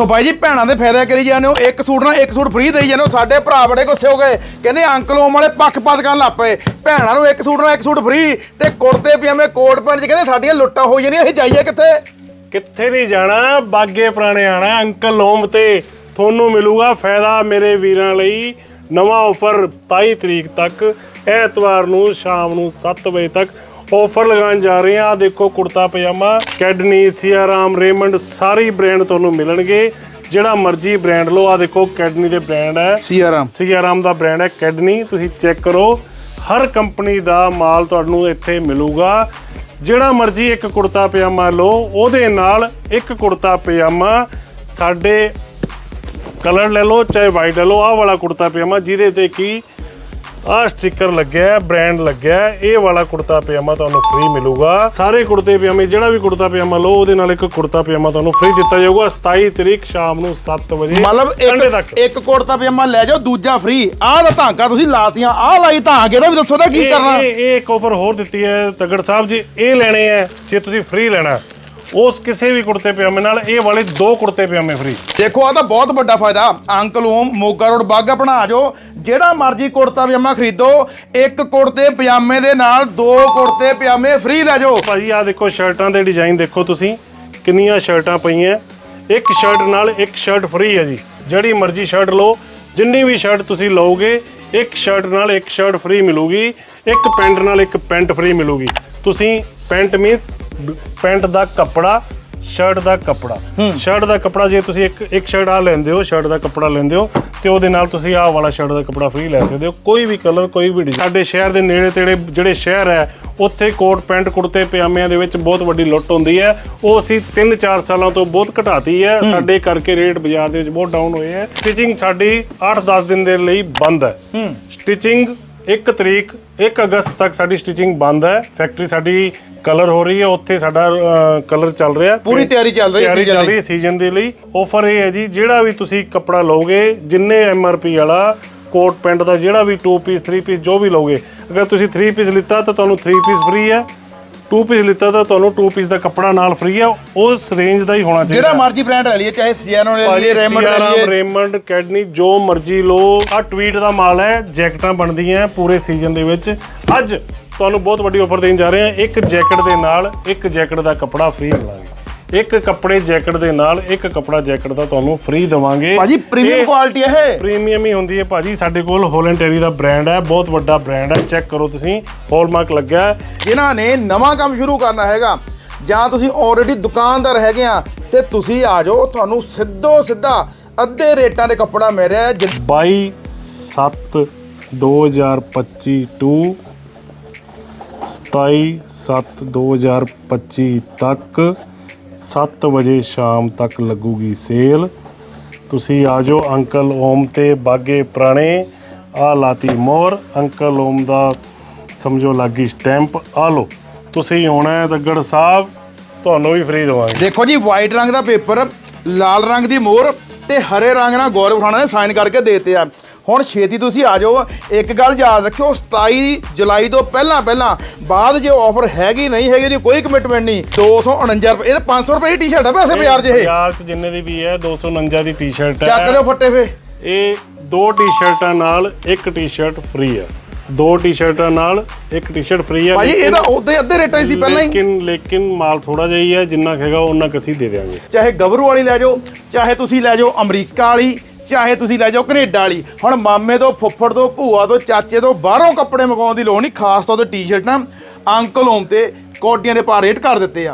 ਸੋ ਬਾਈ ਜੀ, ਭੈਣਾਂ ਦੇ ਫਾਇਦਾ ਕਰੀ ਜਾਂਦੇ ਹੋ? ਇੱਕ ਸੂਟ ਨਾਲ ਇੱਕ ਸੂਟ ਫ੍ਰੀ ਦੇਈ ਜਾਂਦੇ ਹੋ? ਸਾਡੇ ਭਰਾ ਬੜੇ ਗੁੱਸੇ ਹੋ ਗਏ। ਕਹਿੰਦੇ ਅੰਕਲ ਓਮ ਵਾਲੇ ਪੱਖਪਾਤ ਕਰਨ ਲੱਗ ਪਏ। ਭੈਣਾਂ ਨੂੰ ਇੱਕ ਸੂਟ ਨਾਲ ਇੱਕ ਸੂਟ ਫ੍ਰੀ ਤੇ ਕੁੜਤੇ, ਪਜਾਮੇ, ਕੋਟ ਪੈਂਟ ਚ ਕਹਿੰਦੇ ਸਾਡੀਆਂ ਲੁੱਟਾਂ ਹੋ ਜਾਂਦੀਆਂ। ਅਸੀਂ ਜਾਈਏ ਕਿੱਥੇ? ਕਿੱਥੇ ਨਹੀਂ ਜਾਣਾ? ਬਾਗੇ ਪੁਰਾਣੇ ਆਣਾ। ਅੰਕਲ ਲੋਮ ਤੇ ਤੁਹਾਨੂੰ ਮਿਲੂਗਾ ਫਾਇਦਾ ਮੇਰੇ ਵੀਰਾਂ ਲਈ। ਨਵਾਂ ਆਫਰ 22 ਤਰੀਕ ਤੱਕ, ਐਤਵਾਰ ਨੂੰ ਸ਼ਾਮ ਨੂੰ 7 ਵਜੇ ਤੱਕ। ਆਫਰ ਲਗਾਉਣ ਜਾ ਰਹੇ ਆ ਦੇਖੋ ਕੁੜਤਾ ਪਜਾਮਾ ਕੈਡਨੀ ਸੀਆਰਾਮ ਰੇਮੰਡ ਸਾਰੀ ਬ੍ਰਾਂਡ ਤੁਹਾਨੂੰ ਮਿਲਣਗੇ। ਜਿਹੜਾ ਮਰਜ਼ੀ ਬ੍ਰਾਂਡ ਲਓ ਆ ਦੇਖੋ ਕੈਡਨੀ ਦੇ ਬ੍ਰਾਂਡ ਹੈ। ਸੀਆਰਾਮ। ਸੀਆਰਾਮ ਦਾ ਬ੍ਰਾਂਡ ਹੈ ਕੈਡਨੀ। ਤੁਸੀਂ ਚੈੱਕ ਕਰੋ ਹਰ ਕੰਪਨੀ ਦਾ ਮਾਲ ਤੁਹਾਨੂੰ ਇੱਥੇ ਮਿਲੂਗਾ। ਜਿਹੜਾ ਮਰਜ਼ੀ ਇੱਕ ਕੁੜਤਾ ਪਜਾਮਾ ਲਓ ਉਹਦੇ ਨਾਲ ਇੱਕ ਕੁੜਤਾ ਪਜਾਮਾ ਸਾਡੇ ਕਲਰ ਲੈ ਲਓ ਚਾਹੇ ਵਾਈਟ ਲੈ ਲਓ ਆਹ ਵਾਲਾ ਕੁੜਤਾ ਪਜਾਮਾ ਜਿਹਦੇ ਤੇ ਕੀ ਆਹ ਸਟicker ਲੱਗਿਆ ਬ੍ਰਾਂਡ ਲੱਗਿਆ ਹੈ। ਇਹ ਵਾਲਾ ਕੁੜਤਾ ਪਜਾਮਾ ਤੁਹਾਨੂੰ ਫ੍ਰੀ ਮਿਲੂਗਾ। ਸਾਰੇ ਕੁੜਤੇ ਪਜਾਮੇ ਜਿਹੜਾ ਵੀ ਕੁੜਤਾ ਪਜਾਮਾ ਲਓ ਉਹਦੇ ਨਾਲ ਇੱਕ ਕੁੜਤਾ ਪਜਾਮਾ ਤੁਹਾਨੂੰ ਫ੍ਰੀ ਦਿੱਤਾ ਜਾਊਗਾ 27 ਤਰੀਕ ਸ਼ਾਮ ਨੂੰ 7 ਵਜੇ ਮਤਲਬ ਤੱਕ। ਇੱਕ ਕੁੜਤਾ ਪਜਾਮਾ ਲੈ ਜਾਓ ਦੂਜਾ ਫ੍ਰੀ ਆਹ ਦਾ ਧਾਗਾ ਤੁਸੀਂ ਲਾਤੀਆਂ ਆਹ ਲਾਈ ਧਾਗੇ ਇਹਦਾ ਵੀ ਦੱਸੋ ਨਾ ਕੀ ਇਹ- ਕਰਨਾ। ਇਹ ਇਹ ਇੱਕ ਆਫਰ ਹੋਰ ਦਿੱਤੀ ਹੈ ਤਗੜ ਸਾਹਿਬ ਜੀ ਇਹ ਲੈਣੇ ਆ ਜੇ ਤੁਸੀਂ ਫ੍ਰੀ ਲੈਣਾ। ਉਸ ਕਿਸੇ ਵੀ ਕੁੜਤੇ ਪਜਾਮੇ ਨਾਲ ਇਹ ਵਾਲੇ ਦੋ ਕੁੜਤੇ ਪਜਾਮੇ ਫ੍ਰੀ ਦੇਖੋ ਆ ਤਾਂ ਬਹੁਤ ਵੱਡਾ ਫਾਇਦਾ। ਅੰਕਲ ਓਮ ਮੋਗਾ ਰੋਡ ਬਾਗਾ ਬਣਾ ਜੋ ਜਿਹੜਾ ਮਰਜ਼ੀ ਕੁੜਤਾ ਪਜਾਮਾ ਖਰੀਦੋ ਇੱਕ ਕੁੜਤੇ ਪਜਾਮੇ ਦੇ ਨਾਲ ਦੋ ਕੁੜਤੇ ਪਜਾਮੇ ਫ੍ਰੀ ਲੈ ਜਾਓ। ਭਾਜੀ ਆ ਦੇਖੋ ਸ਼ਰਟਾਂ ਦੇ ਡਿਜ਼ਾਈਨ ਦੇਖੋ ਤੁਸੀਂ। ਕਿੰਨੀਆਂ ਸ਼ਰਟਾਂ ਪਈਆਂ। ਇੱਕ ਸ਼ਰਟ ਨਾਲ ਇੱਕ ਸ਼ਰਟ ਫ੍ਰੀ ਹੈ ਜੀ। ਜਿਹੜੀ ਮਰਜ਼ੀ ਸ਼ਰਟ ਲਓ ਜਿੰਨੀ ਵੀ ਸ਼ਰਟ ਤੁਸੀਂ ਲਓਗੇ ਇੱਕ ਸ਼ਰਟ ਨਾਲ ਇੱਕ ਸ਼ਰਟ ਫ੍ਰੀ ਮਿਲੂਗੀ। ਇੱਕ ਪੈਂਟ ਨਾਲ ਇੱਕ ਪੈਂਟ ਫ੍ਰੀ ਮਿਲੂਗੀ। ਤੁਸੀਂ ਪੈਂਟ ਮੀਨਸ ਪੈਂਟ ਦਾ ਕੱਪੜਾ ਸ਼ਰਟ ਦਾ ਕੱਪੜਾ। ਸ਼ਰਟ ਦਾ ਕੱਪੜਾ ਜੇ ਤੁਸੀਂ ਇੱਕ ਇੱਕ ਸ਼ਰਟ ਆ ਲੈਂਦੇ ਹੋ ਸ਼ਰਟ ਦਾ ਕੱਪੜਾ ਲੈਂਦੇ ਹੋ ਤੇ ਉਹਦੇ ਨਾਲ ਤੁਸੀਂ ਆਹ ਵਾਲਾ ਸ਼ਰਟ ਦਾ ਕੱਪੜਾ ਫ੍ਰੀ ਲੈ ਸਕਦੇ ਹੋ। ਕੋਈ ਵੀ ਕਲਰ ਕੋਈ ਵੀ ਡਿਜ਼ਾਈਨ ਸਾਡੇ ਸ਼ਹਿਰ ਦੇ ਨੇੜੇ ਤੇੜੇ ਜਿਹੜੇ ਸ਼ਹਿਰ ਹੈ ਉੱਥੇ ਕੋਟ ਪੈਂਟ ਕੁੜਤੇ ਪਜਾਮਿਆਂ ਦੇ ਵਿੱਚ ਬਹੁਤ ਵੱਡੀ ਲੁੱਟ ਹੁੰਦੀ ਹੈ। ਉਹ ਅਸੀਂ 3-4 ਸਾਲਾਂ ਤੋਂ ਬਹੁਤ ਘਟਾਤੀ ਹੈ। ਸਾਡੇ ਕਰਕੇ ਰੇਟ ਬਾਜ਼ਾਰ ਦੇ ਵਿੱਚ ਬਹੁਤ ਡਾਊਨ ਹੋਏ ਹੈ। ਸਟਿਚਿੰਗ ਸਾਡੀ 8-10 ਦਿਨ ਦੇ ਲਈ ਬੰਦ ਹੈ। ਸਟਿਚਿੰਗ 1 ਤਰੀਕ 1 ਅਗਸਤ ਤੱਕ ਸਾਡੀ ਸਟਿਚਿੰਗ ਬੰਦ ਹੈ। ਫੈਕਟਰੀ ਸਾਡੀ ਕਲਰ ਹੋ ਰਹੀ ਹੈ ਉੱਥੇ ਸਾਡਾ ਕਲਰ ਚੱਲ ਰਿਹਾ ਪੂਰੀ ਤਿਆਰੀ ਚੱਲ ਰਹੀ ਹੈ ਤਿਆਰੀ ਚੱਲ। ਰਹੀ ਹੈ ਸੀਜ਼ਨ ਦੇ ਲਈ। ਆਫਰ ਇਹ ਹੈ ਜੀ ਜਿਹੜਾ ਵੀ ਤੁਸੀਂ ਕੱਪੜਾ ਲਓਗੇ ਜਿੰਨੇ ਐਮਆਰਪੀ ਵਾਲਾ ਕੋਟ ਪੈਂਟ ਦਾ ਜਿਹੜਾ ਵੀ 2 ਪੀਸ 3 ਪੀਸ ਜੋ ਵੀ ਲਓਗੇ ਅਗਰ ਤੁਸੀਂ 3 ਪੀਸ ਲਿੱਤਾ ਤਾਂ ਤੁਹਾਨੂੰ 3 ਪੀਸ ਫ੍ਰੀ ਹੈ। 2 ਪੀਸ ਲਿੱਤਾ ਤਾਂ ਤੁਹਾਨੂੰ 2 ਪੀਸ ਦਾ ਕੱਪੜਾ ਨਾਲ ਫ੍ਰੀ ਹੈ ਉਸ ਰੇਂਜ ਦਾ ਹੀ ਹੋਣਾ ਚਾਹੀਦਾ। ਜਿਹੜਾ ਮਰਜ਼ੀ ਬ੍ਰਾਂਡ ਲੈ ਲਈਏ ਚਾਹੇ ਸੀਆਨੋ ਲੈ ਲਈਏ ਰੈਮੰਡ ਲੈ ਲਈਏ। ਰੇਮੰਡ ਕੈਡਨੀ ਜੋ ਮਰਜ਼ੀ ਲਓ ਆ ਟਵੀਟ ਦਾ ਮਾਲ ਹੈ ਜੈਕਟਾਂ ਬਣਦੀਆਂ ਪੂਰੇ ਸੀਜ਼ਨ ਦੇ ਵਿੱਚ। ਅੱਜ ਤੁਹਾਨੂੰ ਬਹੁਤ ਵੱਡੀ ਆਫਰ ਦੇਣ ਜਾ ਰਹੇ ਹਾਂ ਇੱਕ ਜੈਕਟ ਦੇ ਨਾਲ ਇੱਕ ਜੈਕਟ ਦਾ ਕੱਪੜਾ ਫ੍ਰੀ ਮਿਲਾਂਗੇ। ਇੱਕ ਕੱਪੜੇ ਜੈਕਟ ਦੇ ਨਾਲ ਇੱਕ ਕੱਪੜਾ ਜੈਕਟ ਦਾ ਤੁਹਾਨੂੰ ਫ੍ਰੀ ਦਵਾਂਗੇ। ਭਾਜੀ ਪ੍ਰੀਮੀਅਮ ਕੁਆਲਿਟੀ ਹੈ ਇਹ। ਪ੍ਰੀਮੀਅਮ ਹੀ ਹੁੰਦੀ ਹੈ ਭਾਜੀ। ਸਾਡੇ ਕੋਲ ਹੋਲੈਂਟਰੀ ਦਾ ਬ੍ਰਾਂਡ ਹੈ ਬਹੁਤ ਵੱਡਾ ਬ੍ਰਾਂਡ ਹੈ। ਚੈੱਕ ਕਰੋ ਤੁਸੀਂ ਹੌਲਮਾਰਕ ਲੱਗਾ ਹੈ। ਜਿਨ੍ਹਾਂ ਨੇ ਨਵਾਂ ਕੰਮ ਸ਼ੁਰੂ ਕਰਨਾ ਹੈਗਾ ਜਾਂ ਤੁਸੀਂ ਆਲਰੇਡੀ ਦੁਕਾਨਦਾਰ ਹੈਗੇ ਆ ਤੇ ਤੁਸੀਂ ਆ ਜਾਓ ਤੁਹਾਨੂੰ ਸਿੱਧੋ ਸਿੱਧਾ ਅੱਧੇ ਰੇਟਾਂ ਦੇ ਕੱਪੜਾ ਮਿਲ ਰਿਹਾ ਹੈ ਜਿ- 22 7 2025 ਟੂ 27 7 2025 ਤੱਕ 7 ਵਜੇ ਸ਼ਾਮ ਤੱਕ ਲੱਗੂਗੀ ਸੇਲ। ਤੁਸੀਂ ਆ ਜਾਓ ਅੰਕਲ ਓਮ ਤੇ ਬਾਗੇ ਪੁਰਾਣੇ। ਆ ਲਾਤੀ ਮੋਰ ਅੰਕਲ ਓਮ ਦਾ ਸਮਝੋ ਲੱਗੀ ਸਟੈਂਪ। ਆ ਲਓ। ਤੁਸੀਂ ਆਉਣਾ ਹੈ ਤੱਗੜ ਸਾਹਿਬ। ਤੁਹਾਨੂੰ ਵੀ ਫ੍ਰੀ ਦਵਾਂਗੇ। ਦੇਖੋ ਜੀ ਵਾਈਟ ਰੰਗ ਦਾ ਪੇਪਰ, ਲਾਲ ਰੰਗ ਦੀ ਮੋਰ ਤੇ ਹਰੇ ਰੰਗ ਨਾਲ ਗੌਰਵ ਖਾਨਾ ਨੇ ਸਾਈਨ ਕਰਕੇ ਦੇਤੇ ਆ। ਹੁਣ ਛੇਤੀ ਤੁਸੀਂ ਆ ਜਾਓ। ਇੱਕ ਗੱਲ ਯਾਦ ਰੱਖਿਓ 27 ਜੁਲਾਈ ਤੋਂ ਪਹਿਲਾਂ ਪਹਿਲਾਂ ਬਾਅਦ ਜੇ ਆਫਰ ਹੈਗੀ ਨਹੀਂ ਹੈਗੀ ਉਹਦੀ ਕੋਈ ਕਮਿਟਮੈਂਟ ਨਹੀਂ। 249 ਰੁਪਏ ਇਹ 500 ਰੁਪਏ ਦੀ ਟੀ-ਸ਼ਰਟ ਹੈ ਵੈਸੇ ਬਾਜ਼ਾਰ 'ਚ ਇਹ। ਬਾਜ਼ਾਰ 'ਚ ਜਿੰਨੇ ਦੀ ਵੀ ਹੈ 249 ਦੀ ਟੀ-ਸ਼ਰਟ ਹੈ। ਚੱਕ ਲਿਓ ਫੱਟੇ ਫੇ। ਇਹ ਦੋ ਟੀ-ਸ਼ਰਟਾਂ ਨਾਲ ਇੱਕ ਟੀ-ਸ਼ਰਟ ਫ੍ਰੀ ਹੈ। ਦੋ ਟੀ-ਸ਼ਰਟਾਂ ਨਾਲ ਇੱਕ ਟੀ-ਸ਼ਰਟ ਫ੍ਰੀ ਹੈ ਭਾਜੀ ਇਹ ਤਾਂ ਉਦੋਂ ਹੀ ਅੱਧੇ ਰੇਟਾਂ ਹੀ ਸੀ ਪਹਿਲਾਂ ਹੀ। ਲੇਕਿਨ ਲੇਕਿਨ ਮਾਲ ਥੋੜਾ ਜਿਹਾ ਹੀ ਹੈ ਜਿੰਨਾ ਹੈਗਾ ਉਹਨਾਂ ਕੁ ਅਸੀਂ ਦੇ ਦੇਵਾਂਗੇ ਚਾਹੇ ਗੱਭਰੂ ਵਾਲੀ ਲੈ ਜਾਓ ਚਾਹੇ ਤੁਸੀਂ ਲੈ ਜਾਓ ਅਮਰੀਕਾ ਵਾਲੀ ਚਾਹੇ ਤੁਸੀਂ ਲੈ ਜਾਓ ਕੈਨੇਡਾ ਵਾਲੀ। ਹੁਣ ਮਾਮੇ ਤੋਂ ਫੁੱਫੜ ਤੋਂ ਭੂਆ ਤੋਂ ਚਾਚੇ ਤੋਂ ਬਾਹਰੋਂ ਕੱਪੜੇ ਮੰਗਵਾਉਣ ਦੀ ਲੋੜ ਨਹੀਂ ਖਾਸ ਤੌਰ ਤੇ ਟੀ-ਸ਼ਰਟਾਂ ਅੰਕਲ ਹੋਮ ਤੇ ਕੋਡੀਆਂ ਦੇ ਭਾਅ ਰੇਟ ਕਰ ਦਿੱਤੇ ਆ।